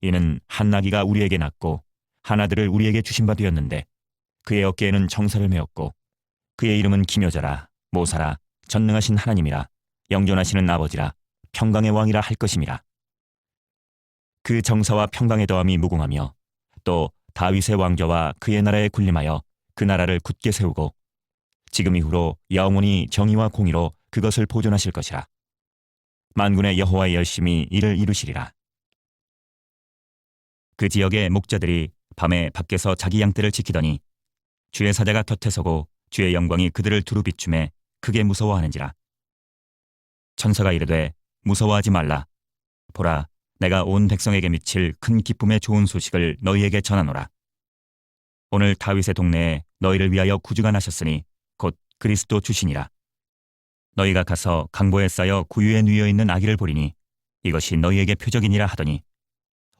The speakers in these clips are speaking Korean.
이는 한 나귀가 우리에게 낳고 한 아들을 우리에게 주신 바 되었는데 그의 어깨에는 정사를 메었고 그의 이름은 기묘자라 모사라 전능하신 하나님이라 영존하시는 아버지라 평강의 왕이라 할 것임이라. 그 정사와 평강의 더함이 무궁하며 또 다윗의 왕좌와 그의 나라에 군림하여 그 나라를 굳게 세우고 지금 이후로 영원히 정의와 공의로 그것을 보존하실 것이라. 만군의 여호와의 열심히 이를 이루시리라 그 지역의 목자들이 밤에 밖에서 자기 양떼를 지키더니 주의 사자가 곁에 서고 주의 영광이 그들을 두루 비춤에 크게 무서워하는지라. 천사가 이르되 무서워하지 말라. 보라 내가 온 백성에게 미칠 큰 기쁨의 좋은 소식을 너희에게 전하노라. 오늘 다윗의 동네에 너희를 위하여 구주가 나셨으니 곧 그리스도 주시니라. 너희가 가서 강보에 쌓여 구유에 누여 있는 아기를 보리니 이것이 너희에게 표적이니라 하더니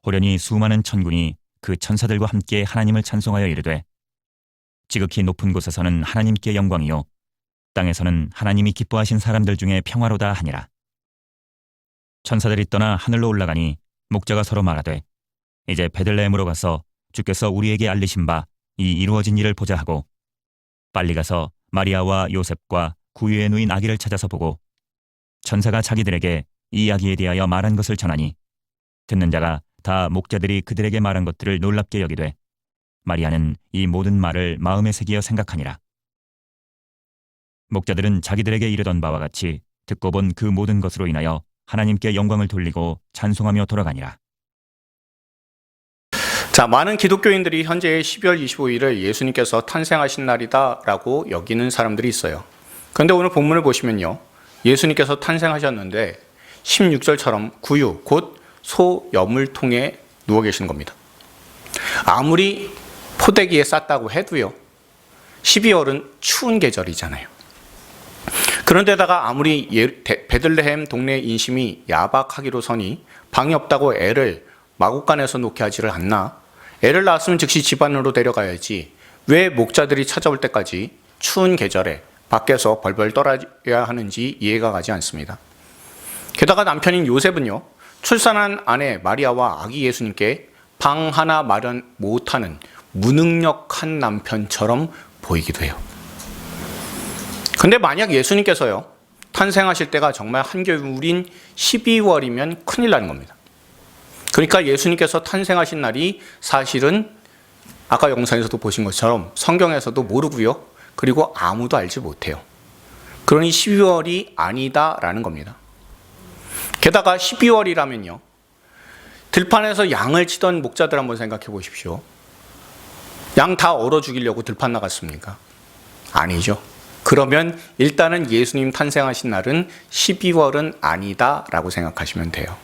호련히 수많은 천군이 그 천사들과 함께 하나님을 찬송하여 이르되 지극히 높은 곳에서는 하나님께 영광이요 땅에서는 하나님이 기뻐하신 사람들 중에 평화로다 하니라. 천사들이 떠나 하늘로 올라가니 목자가 서로 말하되 이제 베들레헴으로 가서 주께서 우리에게 알리신 바 이 이루어진 일을 보자 하고 빨리 가서 마리아와 요셉과 구유에 누인 아기를 찾아서 보고 천사가 자기들에게 이 아기에 대하여 말한 것을 전하니 듣는 자가 다 목자들이 그들에게 말한 것들을 놀랍게 여기되 마리아는 이 모든 말을 마음에 새기어 생각하니라 목자들은 자기들에게 이르던 바와 같이 듣고 본 그 모든 것으로 인하여 하나님께 영광을 돌리고 찬송하며 돌아가니라 자, 많은 기독교인들이 현재 12월 25일을 예수님께서 탄생하신 날이다라고 여기는 사람들이 있어요. 그런데 오늘 본문을 보시면요. 예수님께서 탄생하셨는데 16절처럼 구유, 곧 소염을 통해 누워 계신 겁니다. 아무리 포대기에 쌌다고 해도요. 12월은 추운 계절이잖아요. 그런데다가 아무리 예- 데- 베들레헴 동네 인심이 야박하기로서니 방이 없다고 애를 마곡간에서 놓게 하지를 않나? 애를 낳았으면 즉시 집안으로 데려가야지. 왜 목자들이 찾아올 때까지 추운 계절에 밖에서 벌벌 떨어야 하는지 이해가 가지 않습니다. 게다가 남편인 요셉은요, 출산한 아내 마리아와 아기 예수님께 방 하나 마련 못하는 무능력한 남편처럼 보이기도 해요. 근데 만약 예수님께서요, 탄생하실 때가 정말 한겨울인 12월이면 큰일 나는 겁니다. 그러니까 예수님께서 탄생하신 날이 사실은 아까 영상에서도 보신 것처럼 성경에서도 모르고요. 그리고 아무도 알지 못해요. 그러니 12월이 아니다라는 겁니다. 게다가 12월이라면요. 들판에서 양을 치던 목자들 한번 생각해 보십시오. 양 다 얼어 죽이려고 들판 나갔습니까? 아니죠. 그러면 일단은 예수님 탄생하신 날은 12월은 아니다라고 생각하시면 돼요.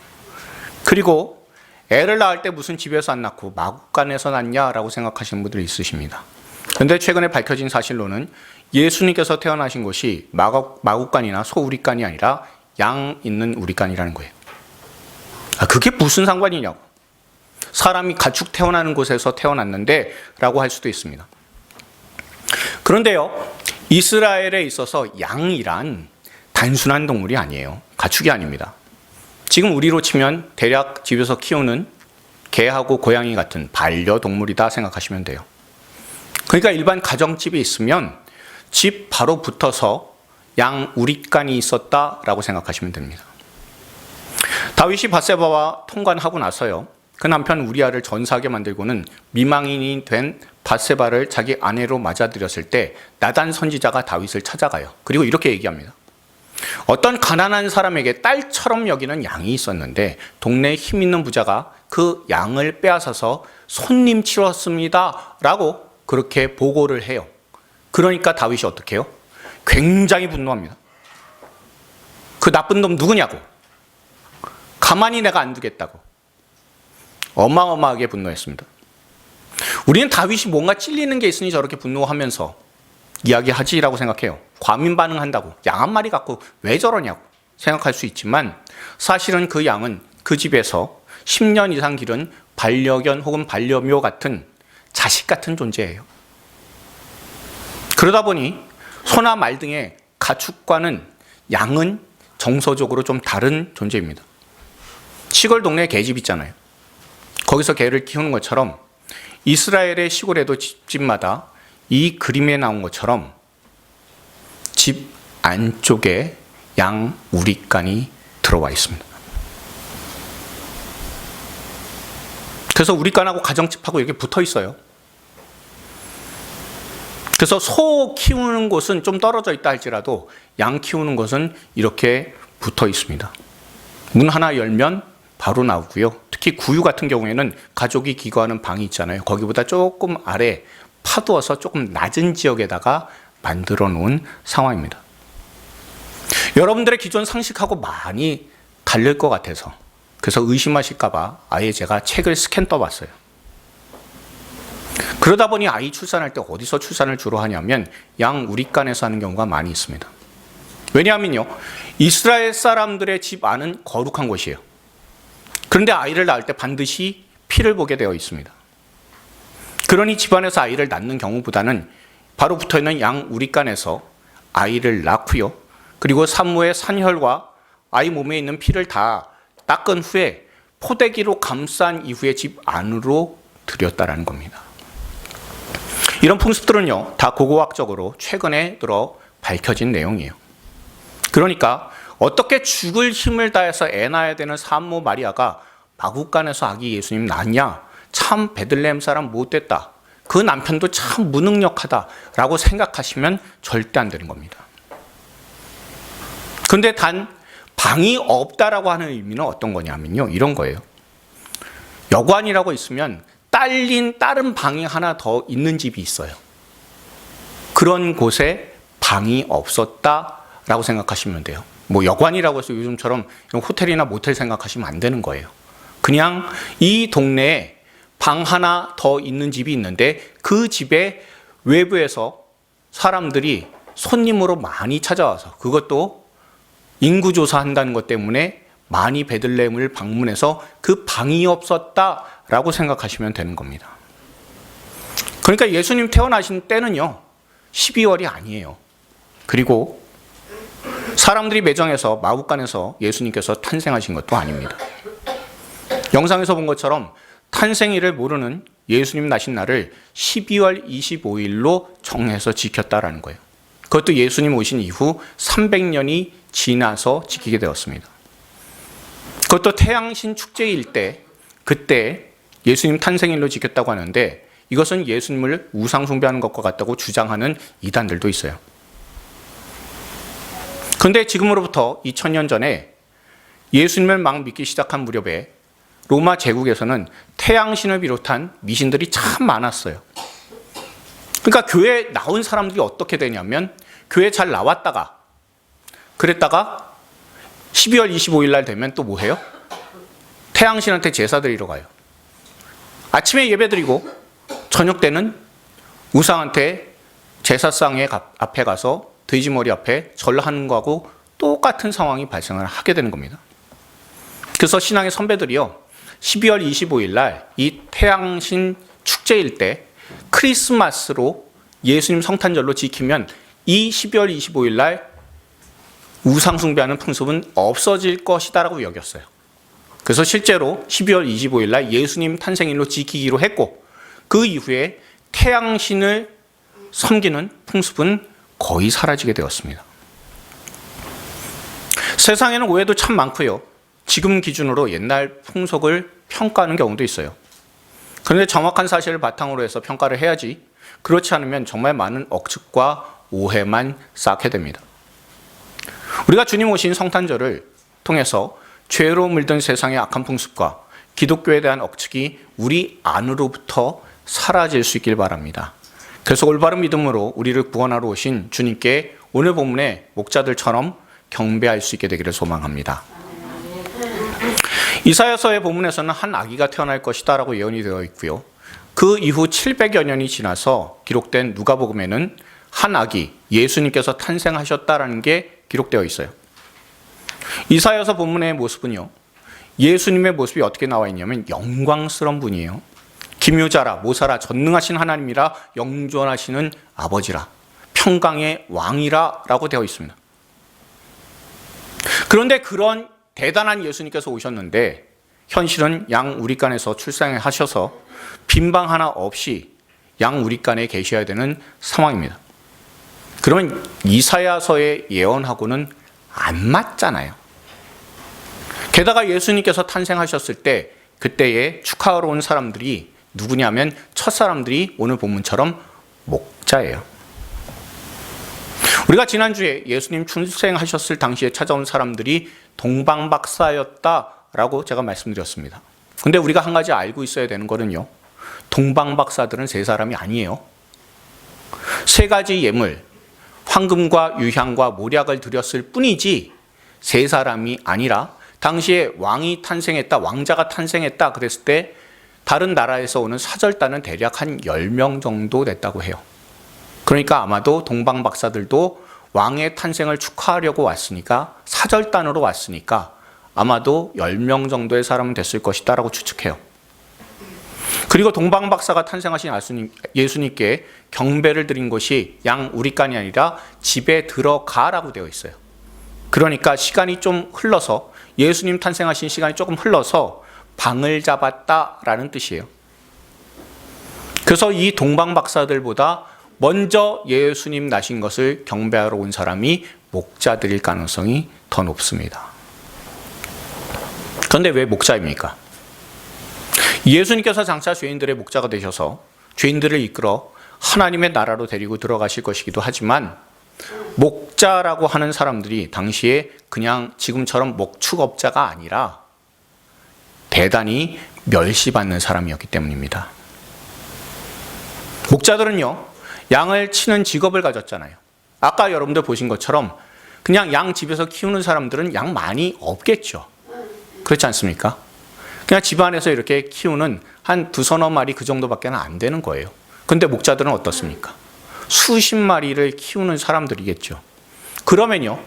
그리고 애를 낳을 때 무슨 집에서 안 낳고 마국간에서 낳냐라고 생각하시는 분들이 있으십니다. 그런데 최근에 밝혀진 사실로는 예수님께서 태어나신 곳이 마국, 마국간이나 소우리간이 아니라 양 있는 우리간이라는 거예요. 아, 그게 무슨 상관이냐고. 사람이 가축 태어나는 곳에서 태어났는데 라고 할 수도 있습니다. 그런데요, 이스라엘에 있어서 양이란 단순한 동물이 아니에요. 가축이 아닙니다. 지금 우리로 치면 대략 집에서 키우는 개하고 고양이 같은 반려동물이다 생각하시면 돼요. 그러니까 일반 가정집에 있으면 집 바로 붙어서 양 우리간이 있었다라고 생각하시면 됩니다. 다윗이 바세바와 통관하고 나서요. 그 남편 우리아를 전사하게 만들고는 미망인이 된 바세바를 자기 아내로 맞아들였을 때 나단 선지자가 다윗을 찾아가요. 그리고 이렇게 얘기합니다. 어떤 가난한 사람에게 딸처럼 여기는 양이 있었는데 동네에 힘 있는 부자가 그 양을 빼앗아서 손님 치렀습니다. 라고 그렇게 보고를 해요. 그러니까 다윗이 어떻게 해요? 굉장히 분노합니다. 그 나쁜 놈 누구냐고. 가만히 내가 안 두겠다고. 어마어마하게 분노했습니다. 우리는 다윗이 뭔가 찔리는 게 있으니 저렇게 분노하면서 이야기하지라고 생각해요. 과민 반응한다고. 양 한 마리 갖고 왜 저러냐고 생각할 수 있지만 사실은 그 양은 그 집에서 10년 이상 기른 반려견 혹은 반려묘 같은 자식 같은 존재예요. 그러다 보니 소나 말 등의 가축과는 양은 정서적으로 좀 다른 존재입니다. 시골 동네에 개집 있잖아요. 거기서 개를 키우는 것처럼 이스라엘의 시골에도 집집마다 이 그림에 나온 것처럼 집 안쪽에 양 우리간이 들어와 있습니다. 그래서 우리간하고 가정집하고 이렇게 붙어 있어요. 그래서 소 키우는 곳은 좀 떨어져 있다 할지라도 양 키우는 곳은 이렇게 붙어 있습니다. 문 하나 열면 바로 나오고요. 특히 구유 같은 경우에는 가족이 기거하는 방이 있잖아요. 거기보다 조금 아래 파두어서 조금 낮은 지역에다가 만들어 놓은 상황입니다. 여러분들의 기존 상식하고 많이 다를 것 같아서 그래서 의심하실까봐 아예 제가 책을 스캔 떠봤어요. 그러다 보니 아이 출산할 때 어디서 출산을 주로 하냐면 양 우리간에서 하는 경우가 많이 있습니다. 왜냐하면요, 이스라엘 사람들의 집 안은 거룩한 곳이에요. 그런데 아이를 낳을 때 반드시 피를 보게 되어 있습니다. 그러니 집안에서 아이를 낳는 경우보다는 바로 붙어 있는 양 우리간에서 아이를 낳고요. 그리고 산모의 산혈과 아이 몸에 있는 피를 다 닦은 후에 포대기로 감싼 이후에 집 안으로 들였다라는 겁니다. 이런 풍습들은요, 다 고고학적으로 최근에 들어 밝혀진 내용이에요. 그러니까 어떻게 죽을 힘을 다해서 애 낳아야 되는 산모 마리아가 마국간에서 아기 예수님 낳냐? 참 베들레헴 사람 못됐다. 그 남편도 참 무능력하다라고 생각하시면 절대 안 되는 겁니다. 근데 단 방이 없다라고 하는 의미는 어떤 거냐면요. 이런 거예요. 여관이라고 있으면 딸린 다른 방이 하나 더 있는 집이 있어요. 그런 곳에 방이 없었다라고 생각하시면 돼요. 뭐 여관이라고 해서 요즘처럼 호텔이나 모텔 생각하시면 안 되는 거예요. 그냥 이 동네에 방 하나 더 있는 집이 있는데 그 집에 외부에서 사람들이 손님으로 많이 찾아와서 그것도 인구조사 한다는 것 때문에 많이 베들레헴을 방문해서 그 방이 없었다 라고 생각하시면 되는 겁니다. 그러니까 예수님 태어나신 때는요, 12월이 아니에요. 그리고 사람들이 매정해서 마국간에서 예수님께서 탄생하신 것도 아닙니다. 영상에서 본 것처럼 탄생일을 모르는 예수님 나신 날을 12월 25일로 정해서 지켰다라는 거예요. 그것도 예수님 오신 이후 300년이 지나서 지키게 되었습니다. 그것도 태양신 축제일 때 그때 예수님 탄생일로 지켰다고 하는데 이것은 예수님을 우상 숭배하는 것과 같다고 주장하는 이단들도 있어요. 그런데 지금으로부터 2000년 전에 예수님을 막 믿기 시작한 무렵에 로마 제국에서는 태양신을 비롯한 미신들이 참 많았어요. 그러니까 교회에 나온 사람들이 어떻게 되냐면 교회 잘 나왔다가 그랬다가 12월 25일 날 되면 또 뭐 해요? 태양신한테 제사 드리러 가요. 아침에 예배 드리고 저녁 때는 우상한테 제사상의 앞에 가서 돼지머리 앞에 절하는 거하고 똑같은 상황이 발생을 하게 되는 겁니다. 그래서 신앙의 선배들이요. 12월 25일 날 이 태양신 축제일 때 크리스마스로 예수님 성탄절로 지키면 이 12월 25일 날 우상 숭배하는 풍습은 없어질 것이다라고 여겼어요. 그래서 실제로 12월 25일 날 예수님 탄생일로 지키기로 했고 그 이후에 태양신을 섬기는 풍습은 거의 사라지게 되었습니다. 세상에는 오해도 참 많고요. 지금 기준으로 옛날 풍속을 평가하는 경우도 있어요. 그런데 정확한 사실을 바탕으로 해서 평가를 해야지 그렇지 않으면 정말 많은 억측과 오해만 쌓게 됩니다. 우리가 주님 오신 성탄절을 통해서 죄로 물든 세상의 악한 풍습과 기독교에 대한 억측이 우리 안으로부터 사라질 수 있길 바랍니다. 그래서 올바른 믿음으로 우리를 구원하러 오신 주님께 오늘 본문의 목자들처럼 경배할 수 있게 되기를 소망합니다. 이사야서의 본문에서는 한 아기가 태어날 것이다라고 예언이 되어 있고요. 그 이후 700여 년이 지나서 기록된 누가복음에는 한 아기 예수님께서 탄생하셨다라는 게 기록되어 있어요. 이사야서 본문의 모습은요. 예수님의 모습이 어떻게 나와 있냐면 영광스러운 분이에요. 기묘자라 모사라 전능하신 하나님이라 영존하시는 아버지라 평강의 왕이라라고 되어 있습니다. 그런데 그런 대단한 예수님께서 오셨는데 현실은 양 우리간에서 출생하셔서 빈방 하나 없이 양 우리간에 계셔야 되는 상황입니다. 그러면 이사야서의 예언하고는 안 맞잖아요. 게다가 예수님께서 탄생하셨을 때 그때에 축하하러 온 사람들이 누구냐면 첫 사람들이 오늘 본문처럼 목자예요. 우리가 지난주에 예수님 출생하셨을 당시에 찾아온 사람들이 동방박사였다라고 제가 말씀드렸습니다. 근데 우리가 한 가지 알고 있어야 되는 거는요. 동방박사들은 세 사람이 아니에요. 세 가지 예물, 황금과 유향과 모략을 드렸을 뿐이지 세 사람이 아니라 당시에 왕이 탄생했다, 왕자가 탄생했다 그랬을 때 다른 나라에서 오는 사절단은 대략 한 10명 정도 됐다고 해요. 그러니까 아마도 동방 박사들도 왕의 탄생을 축하하려고 왔으니까 사절단으로 왔으니까 아마도 10명 정도의 사람은 됐을 것이다라고 추측해요. 그리고 동방 박사가 탄생하신 예수님, 예수님께 경배를 드린 것이 양 우리간이 아니라 집에 들어가라고 되어 있어요. 그러니까 시간이 좀 흘러서 예수님 탄생하신 시간이 조금 흘러서 방을 잡았다라는 뜻이에요. 그래서 이 동방 박사들보다 먼저 예수님 나신 것을 경배하러 온 사람이 목자들일 가능성이 더 높습니다. 그런데 왜 목자입니까? 예수님께서 장차 죄인들의 목자가 되셔서 죄인들을 이끌어 하나님의 나라로 데리고 들어가실 것이기도 하지만 목자라고 하는 사람들이 당시에 그냥 지금처럼 목축업자가 아니라 대단히 멸시받는 사람이었기 때문입니다. 목자들은요, 양을 치는 직업을 가졌잖아요. 아까 여러분들 보신 것처럼 그냥 양 집에서 키우는 사람들은 양 많이 없겠죠. 그렇지 않습니까? 그냥 집안에서 이렇게 키우는 한 두 서너 마리 그 정도밖에 안 되는 거예요. 근데 목자들은 어떻습니까? 수십 마리를 키우는 사람들이겠죠. 그러면요,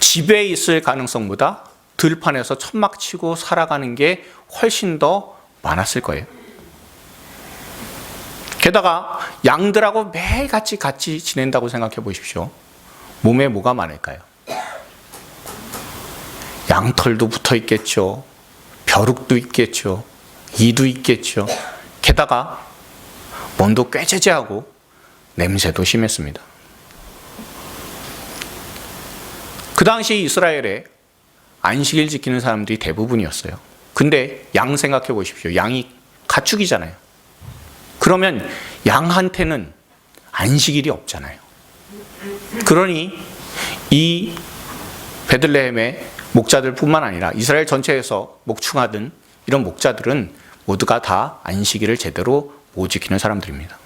집에 있을 가능성보다 들판에서 천막 치고 살아가는 게 훨씬 더 많았을 거예요. 게다가 양들하고 매일 같이 같이 지낸다고 생각해 보십시오. 몸에 뭐가 많을까요? 양털도 붙어 있겠죠. 벼룩도 있겠죠. 이도 있겠죠. 게다가 몸도 꾀죄죄하고 냄새도 심했습니다. 그 당시 이스라엘에 안식일 지키는 사람들이 대부분이었어요. 근데 양 생각해 보십시오. 양이 가축이잖아요. 그러면 양한테는 안식일이 없잖아요. 그러니 이 베들레헴의 목자들뿐만 아니라 이스라엘 전체에서 목축하던 이런 목자들은 모두가 다 안식일을 제대로 못 지키는 사람들입니다.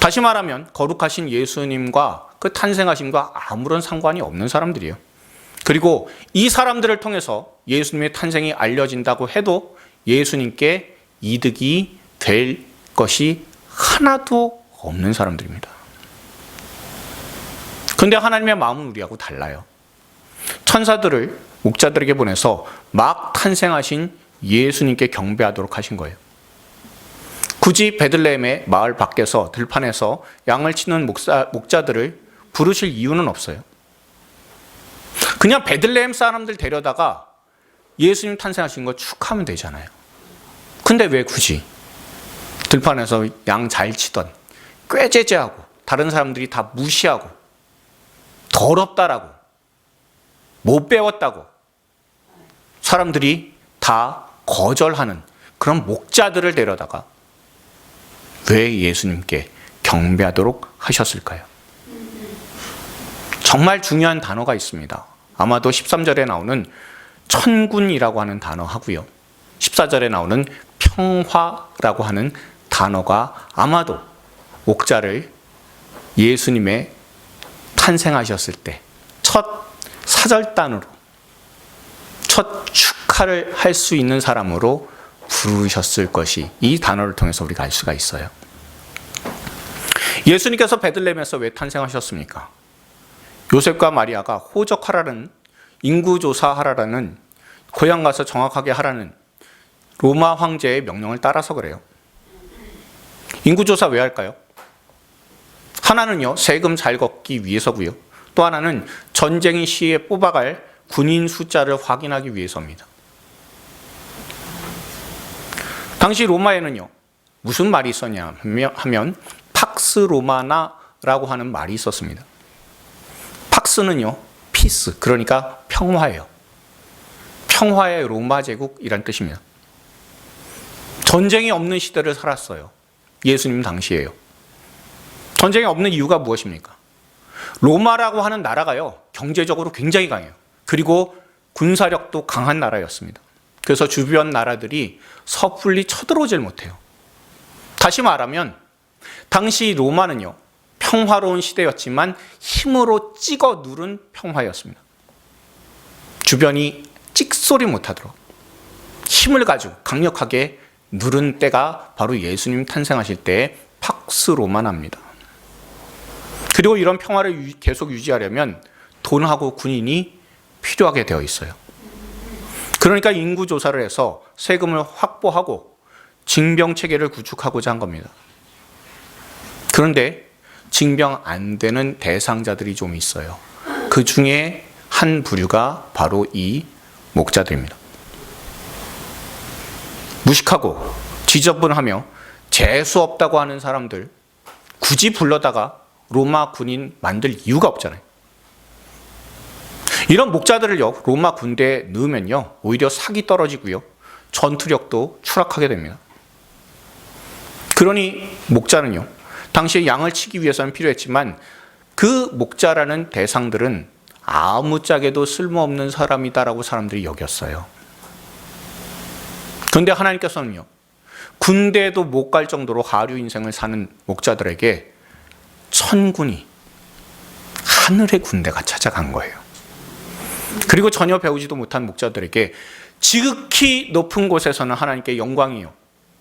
다시 말하면 거룩하신 예수님과 그 탄생하심과 아무런 상관이 없는 사람들이에요. 그리고 이 사람들을 통해서 예수님의 탄생이 알려진다고 해도 예수님께 이득이 될 것이 하나도 없는 사람들입니다. 근데 하나님의 마음은 우리하고 달라요. 천사들을 목자들에게 보내서 막 탄생하신 예수님께 경배하도록 하신 거예요. 굳이 베들레헴의 마을 밖에서 들판에서 양을 치는 목사, 목자들을 부르실 이유는 없어요. 그냥 베들레헴 사람들 데려다가 예수님 탄생하신 거 축하하면 되잖아요. 근데 왜 굳이 들판에서 양 잘 치던 꾀죄죄하고 다른 사람들이 다 무시하고 더럽다라고 못 배웠다고 사람들이 다 거절하는 그런 목자들을 데려다가 왜 예수님께 경배하도록 하셨을까요? 정말 중요한 단어가 있습니다. 아마도 13절에 나오는 천군이라고 하는 단어 하고요. 14절에 나오는 평화라고 하는 단어가 아마도 목자를 예수님의 탄생하셨을 때 첫 사절단으로 첫 축하를 할 수 있는 사람으로 부르셨을 것이 이 단어를 통해서 우리가 알 수가 있어요. 예수님께서 베들레헴에서 왜 탄생하셨습니까? 요셉과 마리아가 호적하라는 인구조사하라는 고향 가서 정확하게 하라는 로마 황제의 명령을 따라서 그래요. 인구조사 왜 할까요? 하나는요, 세금 잘 걷기 위해서고요. 또 하나는 전쟁의 시에 뽑아갈 군인 숫자를 확인하기 위해서입니다. 당시 로마에는요, 무슨 말이 있었냐 하면- 팍스 로마나라고 하는 말이 있었습니다. 팍스는요, 피스, 그러니까 평화예요. 평화의 로마 제국이란 뜻입니다. 전쟁이 없는 시대를 살았어요. 예수님 당시에요. 전쟁이 없는 이유가 무엇입니까? 로마라고 하는 나라가요, 경제적으로 굉장히 강해요. 그리고 군사력도 강한 나라였습니다. 그래서 주변 나라들이 섣불리 쳐들어오질 못해요. 다시 말하면, 당시 로마는요, 평화로운 시대였지만 힘으로 찍어 누른 평화였습니다. 주변이 찍소리 못하도록 힘을 가지고 강력하게 누른 때가 바로 예수님 탄생하실 때의 팍스 로마나입니다. 그리고 이런 평화를 유- 계속 유지하려면 돈하고 군인이 필요하게 되어 있어요. 그러니까 인구 조사를 해서 세금을 확보하고 징병 체계를 구축하고자 한 겁니다. 그런데 징병 안 되는 대상자들이 좀 있어요. 그 중에 한 부류가 바로 이 목자들입니다. 무식하고 지저분하며 재수 없다고 하는 사람들 굳이 불러다가 로마 군인 만들 이유가 없잖아요. 이런 목자들을요 로마 군대에 넣으면요 오히려 사기 떨어지고요 전투력도 추락하게 됩니다. 그러니 목자는요 당시에 양을 치기 위해서는 필요했지만 그 목자라는 대상들은 아무짝에도 쓸모없는 사람이다라고 사람들이 여겼어요. 그런데 하나님께서는요 군대에도 못 갈 정도로 하류 인생을 사는 목자들에게 천군이 하늘의 군대가 찾아간 거예요. 그리고 전혀 배우지도 못한 목자들에게 지극히 높은 곳에서는 하나님께 영광이요.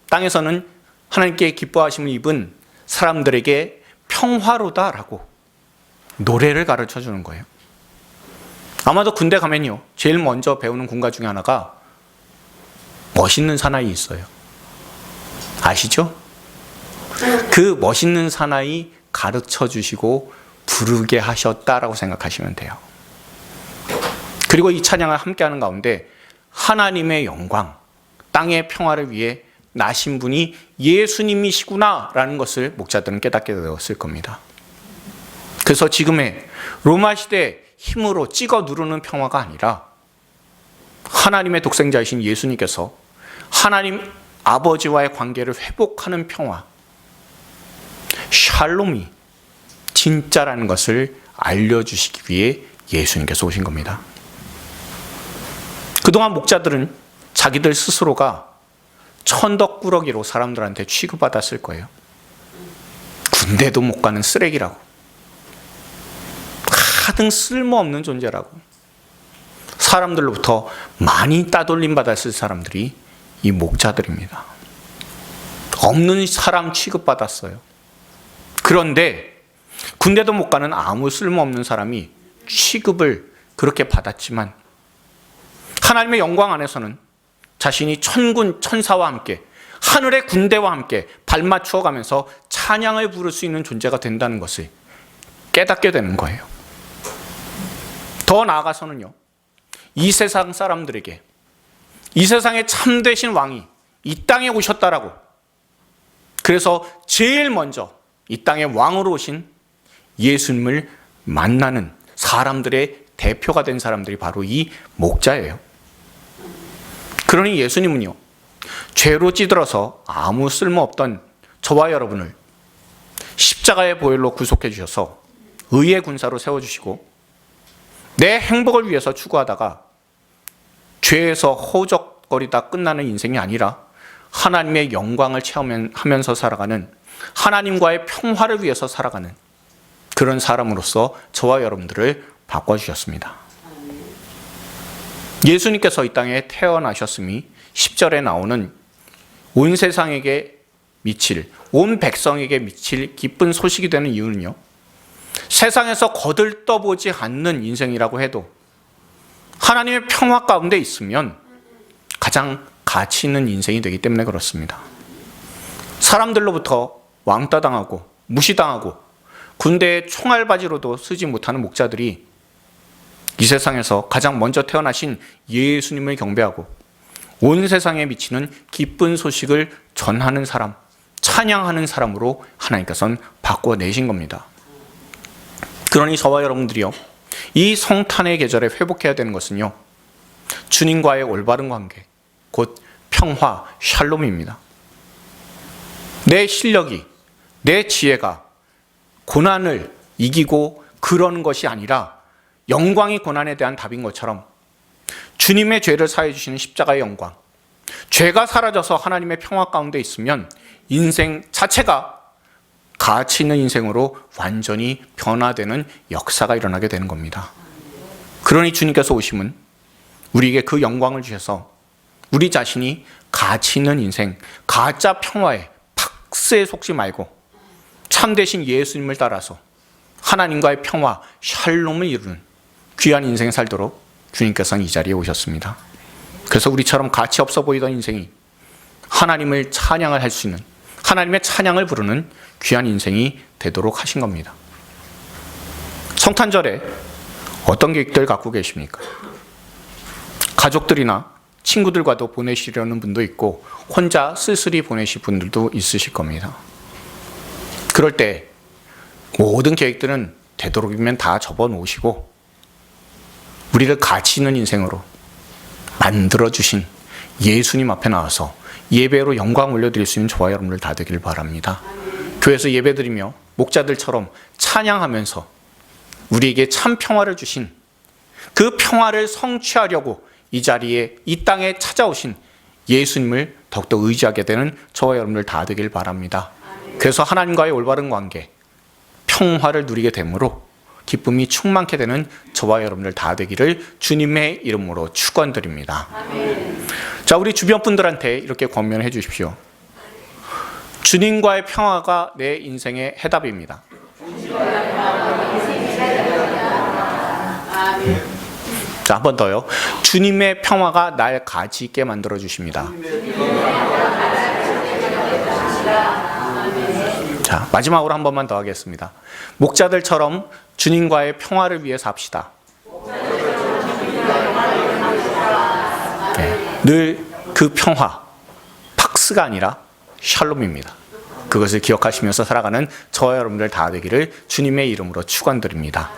땅에서는 하나님께 기뻐하심을 입은 사람들에게 평화로다라고 노래를 가르쳐 주는 거예요. 아마도 군대 가면요. 제일 먼저 배우는 군가 중에 하나가 멋있는 사나이 있어요. 아시죠? 그 멋있는 사나이 가르쳐 주시고 부르게 하셨다라고 생각하시면 돼요. 그리고 이 찬양을 함께 하는 가운데 하나님의 영광, 땅의 평화를 위해 나신 분이 예수님이시구나라는 것을 목자들은 깨닫게 되었을 겁니다. 그래서 지금의 로마 시대 힘으로 찍어 누르는 평화가 아니라 하나님의 독생자이신 예수님께서 하나님 아버지와의 관계를 회복하는 평화, 샬롬이 진짜라는 것을 알려주시기 위해 예수님께서 오신 겁니다. 그동안 목자들은 자기들 스스로가 천덕꾸러기로 사람들한테 취급받았을 거예요. 군대도 못 가는 쓰레기라고. 하등 쓸모없는 존재라고. 사람들로부터 많이 따돌림 받았을 사람들이 이 목자들입니다. 없는 사람 취급받았어요. 그런데 군대도 못 가는 아무 쓸모없는 사람이 취급을 그렇게 받았지만 하나님의 영광 안에서는 자신이 천군 천사와 함께 하늘의 군대와 함께 발맞추어 가면서 찬양을 부를 수 있는 존재가 된다는 것을 깨닫게 되는 거예요. 더 나아가서는요. 이 세상 사람들에게 이 세상의 참되신 왕이 이 땅에 오셨다라고 그래서 제일 먼저 이 땅에 왕으로 오신 예수님을 만나는 사람들의 대표가 된 사람들이 바로 이 목자예요. 그러니 예수님은요, 죄로 찌들어서 아무 쓸모없던 저와 여러분을 십자가의 보혈로 구속해 주셔서 의의 군사로 세워주시고 내 행복을 위해서 추구하다가 죄에서 허우적거리다 끝나는 인생이 아니라 하나님의 영광을 체험하면서 살아가는 하나님과의 평화를 위해서 살아가는 그런 사람으로서 저와 여러분들을 바꿔주셨습니다. 예수님께서 이 땅에 태어나셨음이 10절에 나오는 온 세상에게 미칠, 온 백성에게 미칠 기쁜 소식이 되는 이유는요. 세상에서 거들떠보지 않는 인생이라고 해도 하나님의 평화 가운데 있으면 가장 가치 있는 인생이 되기 때문에 그렇습니다. 사람들로부터 왕따당하고 무시당하고 군대의 총알바지로도 쓰지 못하는 목자들이 이 세상에서 가장 먼저 태어나신 예수님을 경배하고 온 세상에 미치는 기쁜 소식을 전하는 사람, 찬양하는 사람으로 하나님께서는 바꿔내신 겁니다. 그러니 저와 여러분들이요. 이 성탄의 계절에 회복해야 되는 것은요. 주님과의 올바른 관계, 곧 평화, 샬롬입니다. 내 실력이, 내 지혜가 고난을 이기고 그러는 것이 아니라 영광이 고난에 대한 답인 것처럼 주님의 죄를 사해 주시는 십자가의 영광, 죄가 사라져서 하나님의 평화 가운데 있으면 인생 자체가 가치 있는 인생으로 완전히 변화되는 역사가 일어나게 되는 겁니다. 그러니 주님께서 오심은 우리에게 그 영광을 주셔서 우리 자신이 가치 있는 인생, 가짜 평화에 팍스에 속지 말고 참되신 예수님을 따라서 하나님과의 평화, 샬롬을 이루는 귀한 인생 살도록 주님께서는 이 자리에 오셨습니다. 그래서 우리처럼 가치 없어 보이던 인생이 하나님을 찬양을 할 수 있는 하나님의 찬양을 부르는 귀한 인생이 되도록 하신 겁니다. 성탄절에 어떤 계획들 갖고 계십니까? 가족들이나 친구들과도 보내시려는 분도 있고 혼자 쓸쓸히 보내실 분들도 있으실 겁니다. 그럴 때 모든 계획들은 되도록이면 다 접어 놓으시고 우리를 가치 있는 인생으로 만들어 주신 예수님 앞에 나와서 예배로 영광 올려드릴 수 있는 저와 여러분들 다 되길 바랍니다. 교회에서 예배드리며 목자들처럼 찬양하면서 우리에게 참 평화를 주신 그 평화를 성취하려고 이 자리에 이 땅에 찾아오신 예수님을 더욱더 의지하게 되는 저와 여러분들 다 되길 바랍니다. 그래서 하나님과의 올바른 관계, 평화를 누리게 되므로 기쁨이 충만케 되는 저와 여러분들 다 되기를 주님의 이름으로 축원드립니다. 자, 우리 주변 분들한테 이렇게 권면해 주십시오. 주님과의 평화가 내 인생의 해답입니다. 자, 한 번 더요. 주님의 평화가 날 가치 있게 만들어 주십니다. 자, 마지막으로 한 번만 더 하겠습니다. 목자들처럼 주님과의 평화를 위해 삽시다. 네, 늘그 평화, 팍스가 아니라 샬롬입니다. 그것을 기억하시면서 살아가는 저와 여러분들 다 되기를 주님의 이름으로 축원드립니다.